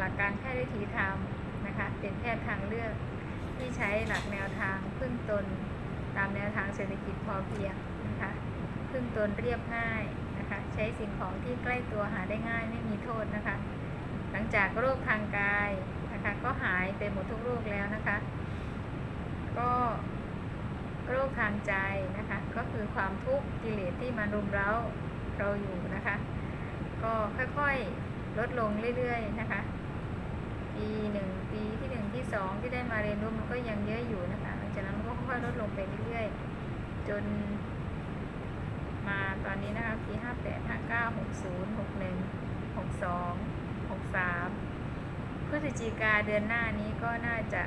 หลักการแพทย์วิถีธรรมนะคะ เป็นแพทย์ทางเลือกที่ใช้หลักแนวทางพึ่งตน ตามแนวทางเศรษฐกิจพอเพียงนะคะพึ่งตนเรียบง่ายนะคะ ใช้สิ่งของที่ใกล้ตัวหาได้ง่ายไม่มีโทษนะคะ หลังจากโรคทางกายนะคะก็หายไปหมดทุกโรคแล้วนะคะ ก็โรคทางใจนะคะ ก็คือความทุกข์กิเลสที่มารุมเร้าเราอยู่นะคะ ก็ค่อยๆลดลงเรื่อยๆนะคะ ปีหนึ่งปีที่หนึ่ง ที่ได้มาเรียนรู้มันก็ยังเยอะอยู่นะคะหลังจากนั้นมันก็ค่อยๆลดลงไปเรื่อยๆ จนมาตอนนี้นะคะปีห้าแปดห้าเก้าหกศูนย์หกหนึ่งหกสองหกสามพฤศจิกาเดือนหน้านี้ก็น่าจะ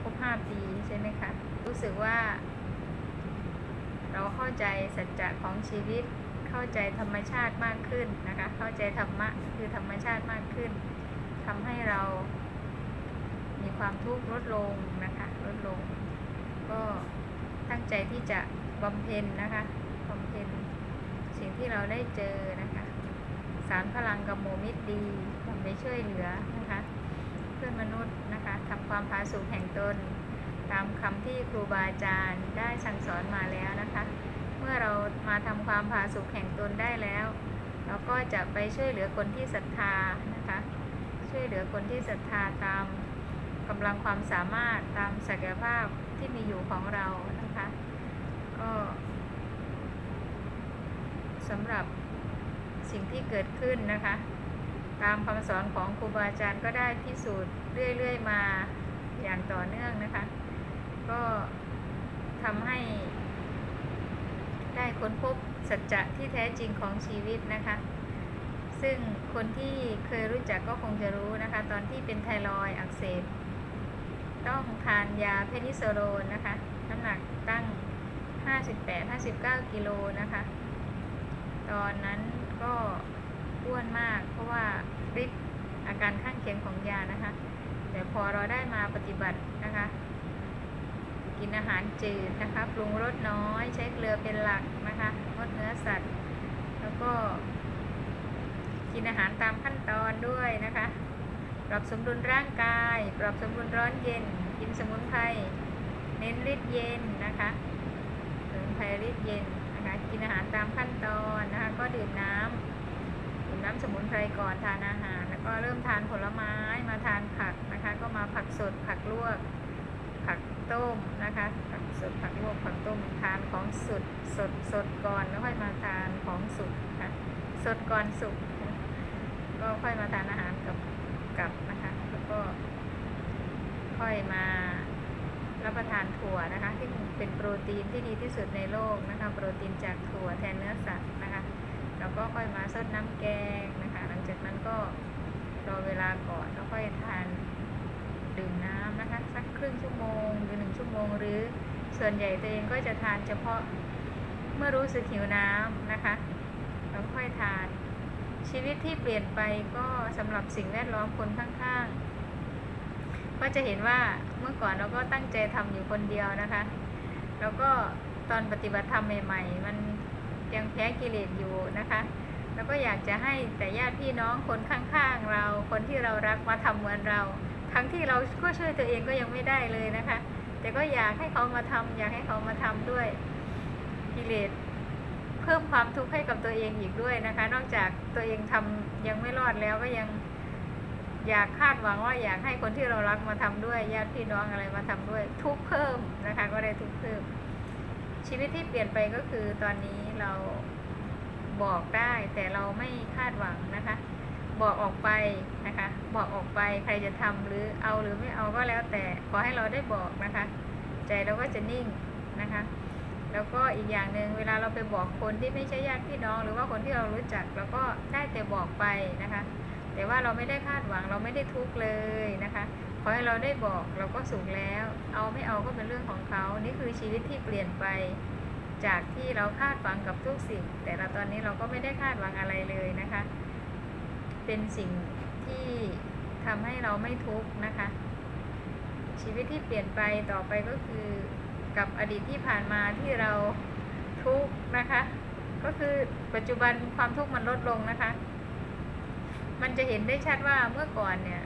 ครบห้าปีใช่ไหมคะ รู้สึกว่า เราเข้าใจสัจจะของชีวิตเข้าใจธรรมชาติมากขึ้นนะคะ เข้าใจธรรมะคือธรรมชาติมากขึ้นทำให้เรา มีความทุกข์ลดลงนะคะลดลง ก็ตั้งใจที่จะบำเพ็ญนะคะบำเพ็ญสิ่งที่เราได้เจอนะคะ สารพลังกับโมมิตรดีทำไปช่วยเหลือนะคะเพื่อนมนุษย์นะคะทำความผาสุกแห่งตนตามคำที่ครูบาอาจารย์ได้สั่งสอนมาแล้วนะคะ เมื่อเรามาทำความผาสุกแห่งตนได้แล้ว เราก็จะไปช่วยเหลือคนที่ศรัทธานะคะ ช่วยเหลือคนที่ศรัทธาตาม กำลังความสามารถตามศักยภาพที่มีอยู่ของเรานะคะ ก็สำหรับสิ่งที่เกิดขึ้นนะคะ ตามคำสอนของครูบาอาจารย์ก็ได้พิสูจน์เรื่อยๆมาอย่างต่อเนื่องนะคะ ก็ทำให้ได้ค้นพบสัจจะที่แท้จริงของชีวิตนะคะ ซึ่งคนที่เคยรู้จักก็คงจะรู้นะคะ ตอนที่เป็นไทรอยด์อักเสบ ต้องทานยาเพนิโซโลนนะคะ น้ำหนักตั้ง 58-59 กิโลนะคะ ตอนนั้นก็อ้วนมาก เพราะว่าฤทธิ์อาการข้างเคียงของยานะคะ แต่พอเราได้มาปฏิบัตินะคะ กินอาหารจืดนะคะ ปรุงรสน้อยใช้เกลือเป็นหลักนะคะงดเนื้อสัตว์ แล้วก็กินอาหารตามขั้นตอนด้วยนะคะ ปรับสมดุลร่างกาย ปรับสมดุลร้อนเย็น กินสมุนไพร เน้นฤทธิ์เย็นนะคะสมุนไพรฤทธิ์เย็นนะคะ กินอาหารตามขั้นตอนนะคะ ก็ดื่มน้ำดื่มน้ำสมุนไพรก่อนทานอาหาร แล้วก็เริ่มทานผลไม้ มาทานผักนะคะ ก็มาผักสด ผักลวก ผักต้มนะคะ ผักสด ผักลวก ผักต้ม ทานของสด สดสดก่อนแล้วค่อยมาทานของสุกนะคะสดก่อนสุก ก็ค่อยมาทานอาหารกับ กับนะคะ แล้วก็ค่อยมารับประทานถั่วนะคะ ที่เป็นโปรตีนที่ดีที่สุดในโลกนะคะ โปรตีนจากถั่วแทนเนื้อสัตว์นะคะ แล้วก็ค่อยมาซดน้ำแกงนะคะ หลังจากนั้นก็รอเวลาก่อนแล้วค่อยทานดื่มน้ำนะคะ สักครึ่งชั่วโมงหรือหนึ่งชั่วโมง หรือส่วนใหญ่ตัวเองก็จะทานเฉพาะเมื่อรู้สึกหิวน้ำนะคะ แล้วค่อยทาน ชีวิตที่เปลี่ยนไปก็สำหรับสิ่งแวดล้อมคนข้างๆ ก็จะเห็นว่าเมื่อก่อนเราก็ตั้งใจทำอยู่คนเดียวนะคะ แล้วก็ตอนปฏิบัติธรรมใหม่ ๆ มันยังแพ้กิเลสอยู่นะคะ แล้วก็อยากจะให้แต่ญาติพี่น้องคนข้างๆ เรา คนที่เรารักมาทำเหมือนเรา ทั้งที่เราก็ช่วยตัวเองก็ยังไม่ได้เลยนะคะ แต่ก็อยากให้เขามาทำอยากให้เขามาทำด้วยกิเลส เพิ่มความทุกข์ให้กับตัวเองอีกด้วยนะคะ นอกจากตัวเองทำยังไม่รอดแล้วก็ยังอยากคาดหวังว่าอยากให้คนที่เรารักมาทำด้วยญาติพี่น้องอะไรมาทำด้วย ทุกเพิ่มนะคะ ก็ได้ทุกเพิ่ม ชีวิตที่เปลี่ยนไปก็คือตอนนี้เราบอกได้แต่เราไม่คาดหวังนะคะ บอกออกไปนะคะ บอกออกไปใครจะทำหรือเอาหรือไม่เอาก็แล้วแต่ขอให้เราได้บอกนะคะ ใจเราก็จะนิ่งนะคะ แล้วก็อีกอย่างหนึ่งเวลาเราไปบอกคนที่ไม่ใช่ญาติพี่น้อง หรือว่าคนที่เรารู้จักเราก็ได้แต่บอกไปนะคะ แต่ว่าเราไม่ได้คาดหวังเราไม่ได้ทุกเลยนะคะขอให้เราได้บอกเราก็สุขแล้ว เอาไม่เอาก็เป็นเรื่องของเขา นี่คือชีวิตที่เปลี่ยนไป จากที่เราคาดหวังกับทุกสิ่ง แต่เราตอนนี้เราก็ไม่ได้คาดหวังอะไรเลยนะคะ เป็นสิ่งที่ทำให้เราไม่ทุกข์นะคะ ชีวิตที่เปลี่ยนไปต่อไปก็คือ กับอดีตที่ผ่านมาที่เราทุกข์นะคะ ก็คือปัจจุบันความทุกข์มันลดลงนะคะ มันจะเห็นได้ชัดว่าเมื่อก่อนเนี่ย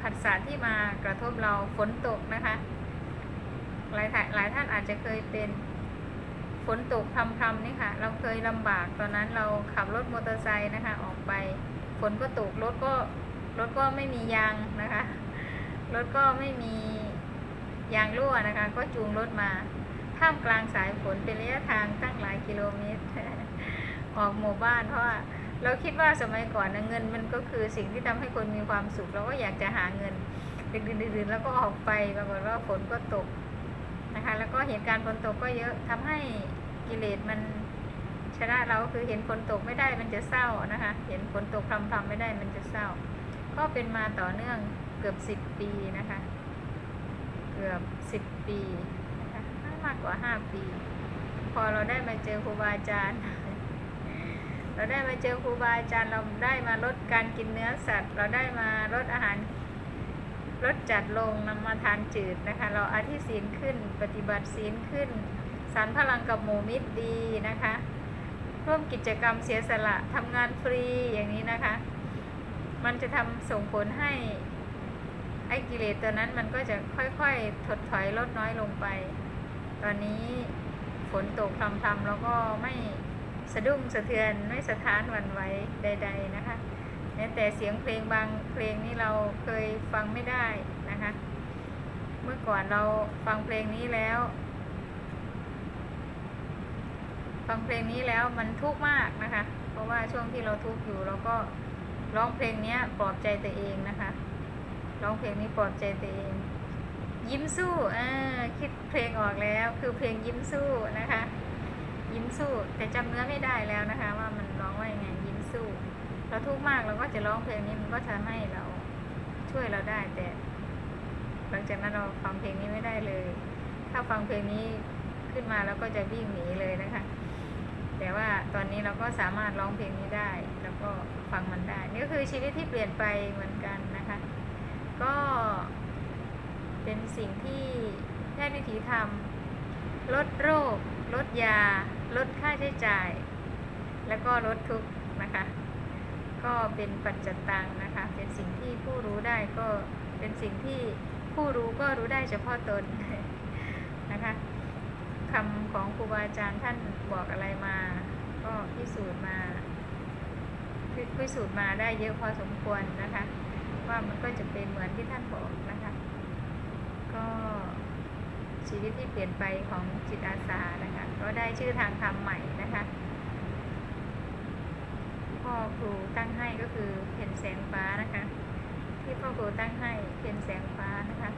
ผัสสะที่มากระทบเราฝนตกนะคะ หลายหลายท่านอาจจะเคยเป็นฝนตกพรำๆนี่ค่ะ เราเคยลำบากตอนนั้นเราขับรถมอเตอร์ไซค์นะคะ ออกไปฝนก็ตกรถก็รถก็ไม่มียางนะคะรถก็ไม่มี ยางรั่วนะคะ ก็จูงรถมาท่ามกลางสายฝนเป็นระยะทางตั้งหลายกิโลเมตร ออกหมู่บ้านเพราะว่าเราคิดว่าสมัยก่อนนะเงินมันก็คือสิ่งที่ทำให้คนมีความสุขเราก็อยากจะหาเงินดึกดื่นๆแล้วก็ออกไปปรากฏว่าฝนก็ตกนะคะ แล้วก็เหตุการณ์ฝนตกก็เยอะทำให้กิเลสมันชนะเราคือเห็นฝนตกไม่ได้มันจะเศร้านะคะ เห็นฝนตกพรำๆไม่ได้มันจะเศร้า ก็เป็นมาต่อเนื่องเกือบสิบปีนะคะ กือบสิบปีนะคะมากกว่าห้าปี พอเราได้มาเจอครูบาอาจารย์ เราได้มาเจอครูบาอาจารย์เราได้มาลดการกินเนื้อสัตว์ เราได้มาลดอาหารลดจัดลงนำมาทานจืดนะคะ เราอาทิศีลขึ้นปฏิบัติศีลขึ้นสารพลังกับหมูมิตรดีนะคะ ร่วมกิจกรรมเสียสละทำงานฟรีอย่างนี้นะคะ มันจะทำส่งผลให้ ไอ้กิเลสตัวนั้นมันก็จะค่อยๆถดถอยลดน้อยลงไป ตอนนี้ฝนตกพรำๆแล้วก็ไม่สะดุ้งสะเทือนไม่สะท้านหวั่นไหวใด ๆนะคะแม้แต่เสียงเพลงบางเพลงนี้เราเคยฟังไม่ได้นะคะ เมื่อก่อนเราฟังเพลงนี้แล้ว ฟังเพลงนี้แล้วมันทุกข์มากนะคะ เพราะว่าช่วงที่เราทุกข์อยู่เราก็ร้องเพลงนี้ปลอบใจตัวเองนะคะ ร้องเพลงนี้ปลอบใจตัวเอง ยิ้มสู้อ่าคิดเพลงออกแล้ว คือเพลงยิ้มสู้นะคะ ยิ้มสู้ แต่จำเนื้อไม่ได้แล้วนะคะ ว่ามันร้องว่ายังไงยิ้มสู้ เราทุกข์มากเราก็จะร้องเพลงนี้มันก็ทำให้เราช่วยเราได้แต่ หลังจากนั้นเราฟังเพลงนี้ไม่ได้เลย ถ้าฟังเพลงนี้ขึ้นมาแล้วก็จะวิ่งหนีเลยนะคะ แต่ว่าตอนนี้เราก็สามารถร้องเพลงนี้ได้ แล้วก็ฟังมันได้ นี่ก็คือชีวิตที่เปลี่ยนไปเหมือนกัน ก็เป็นสิ่งที่แพทย์วิถีทำลดโรค ลดยา ลดค่าใช้จ่าย แล้วก็ลดทุกข์นะคะ ก็เป็นปัจจตังนะคะ เป็นสิ่งที่ผู้รู้ได้ก็เป็นสิ่งที่ผู้รู้ก็รู้ได้เฉพาะตนนะคะคำของครูบาอาจารย์ท่านบอกอะไรมา ก็พิสูจน์มาพิสูจน์มาได้เยอะพอสมควรนะคะ ว่ามันก็จะเป็นเหมือนที่ท่านบอกนะคะ ก็ชีวิตที่เปลี่ยนไปของจิตอาสานะคะ ก็ได้ชื่อทางธรรมใหม่นะคะ พ่อครูตั้งให้ก็คือเพ็นแสงฟ้านะคะ ที่พ่อครูตั้งให้เพ็นแสงฟ้านะคะ